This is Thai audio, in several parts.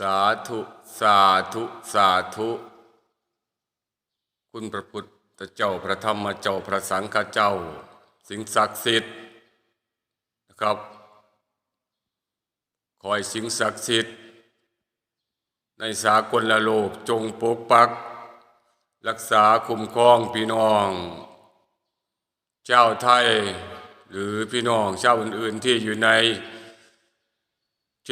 สาธุ สาธุ สาธุ คุณพระพุทธเจ้าพระธรรมเจ้าพระสังฆเจ้า สิ่งศักดิ์สิทธิ์นะครับ คอยสิ่งศักดิ์สิทธิ์ ในสากลละโลกจงปกปัก รักษาคุ้มครองพี่น้อง เจ้าไทยหรือพี่น้องชาวอื่นๆที่อยู่ใน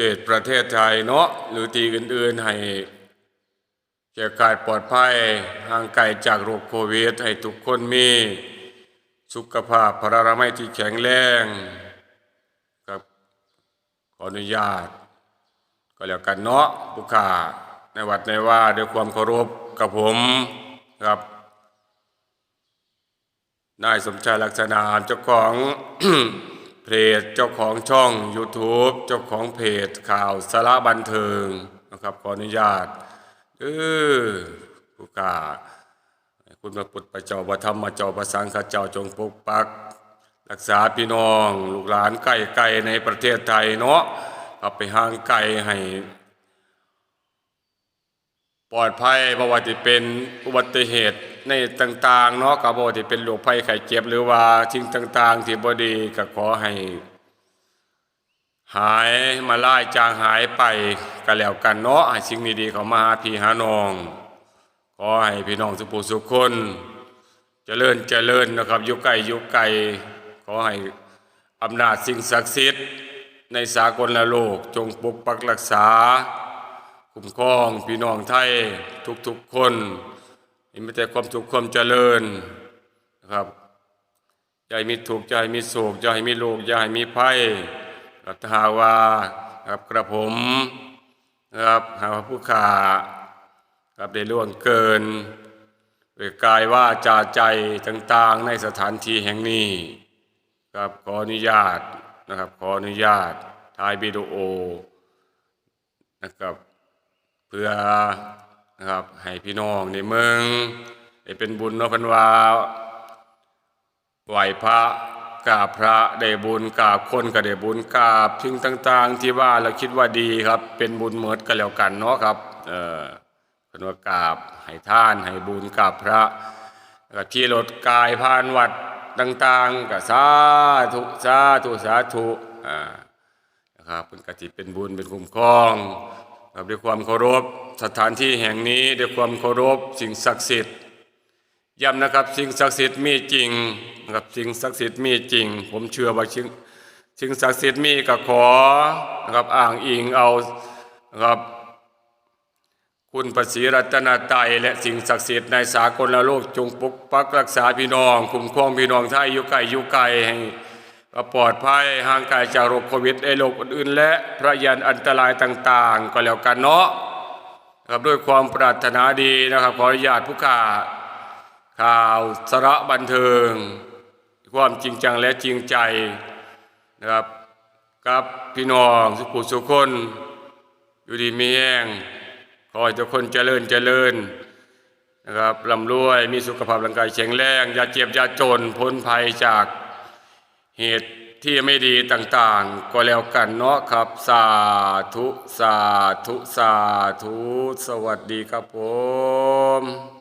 เจตประเทศไทยเนาะหรือที่อื่นๆให้แก่กายปลอดภัยห่างไกลจากโรคโควิด ให้ทุกคนมีสุขภาพพระรามัยที่แข็งแรงครับขออนุญาต ก็แล้วกันเนาะผู้ข่าในวัดในว่าด้วยความเคารพกับผมครับนายสมชายลักษณะเจ้าของ เพจเจ้าของช่อง YouTube เจ้าของเพจข่าวสาระบันเทิงนะครับขออนุญาตเออผู้กาคุณพระพุทธพระเจ้าพระธรรมพระเจ้าพระสังฆเจ้าจงปกปัก รักษาพี่น้อง ลูกหลานใกล้ไกลในประเทศไทยเนาะเอาไปห่างไกลให้ ปลอดภัยเพระว่าที่เป็นอุบัติเหตุ ในต่างๆเนาะก็บ่ว่าที่เป็นโรคภัยไข้เจ็บหรือว่าสิ่งต่าง ๆ ที่บดีก็ขอให้ หายมาไล่จางหายไปก็แล้วกันเนาะให้สิ่งดีๆเขามาหาพี่หาน้อง ขอให้พี่น้องสุขสุขคนเจริญเจริญนะครับยู่ไกลอยู่ไกลขอให้อำนาจสิ่งศักดิ์สิทธิ์ในสากลโลก จงปกปักรักษา คุ้มครองพี่น้องไทยทุกๆคน มีแต่ความสุขความเจริญนะครับอย่าให้มีทุกอย่าให้มีโศกอย่าให้มีโรคอย่าให้มีภัยรัตหากว่าครับกระผมนะครับหาวผู้ขาครับได้ล่วงเกินด้วยกายว่าจาใจต่างๆ ในสถานที่แห่งนี้ครับขออนุญาตนะครับขออนุญาตถ่ายวิดีโอนะครับเพื่อ นะครับ ให้พี่น้องในเมืองได้เป็นบุญเนาะพันวาไหวพระกราบพระได้บุญกราบคนก็ได้บุญกราบทิ้งต่าง ๆ ที่ว่าเราคิดว่าดีครับ เป็นบุญเหมิดก็แล้วกันเนาะครับเออพันวากราบให้ท่านให้บุญกราบพระก็ที่รถกายผ่านวัดต่าง ๆก็สาธุสาธุสาธุอ่านะครับเป็นกติเป็นบุญเป็นคุ้มครอง ครับด้วยความเคารพสถานที่แห่งนี้ด้วยความเคารพสิ่งศักดิ์สิทธิ์ย้ำนะครับสิ่งศักดิ์สิทธิ์มีจริงนะครับสิ่งศักดิ์สิทธิ์มีจริง ผมเชื่อว่าสิ่งสิ่งศักดิ์สิทธิ์มีก็ขอนะครับอ้างอิงเอานะครับคุณพระศรีรัตนตรัยและสิ่งศักดิ์สิทธิ์ในสากลโลกจงปกปักรักษาพี่น้อง คุ้มครองพี่น้องไทยอยู่ไกลอยู่ไกลให้ ปลอดภัยห่างไกลจากโรคโควิดไอโรคอื่นๆ และพระยันอันตรายต่างๆ ก็แล้วกันเนาะครับด้วยความปรารถนาดีนะครับขออนุญาตผู้ข่าข่าวสาระบันเทิง ความจริงจังและจริงใจนะครับกับพี่น้องสุขุสุขคน อยู่ดีมีแห้งขอให้ทุกคนเจริญเจริญนะครับร่ำรวยมีสุขภาพร่างกายแข็งแรงอย่าเจ็บอย่าจนพ้นภัยจาก เหตุที่ไม่ดีต่างๆ ก็แล้วกันเนาะครับ สาธุ สาธุ สาธุ สวัสดีครับผม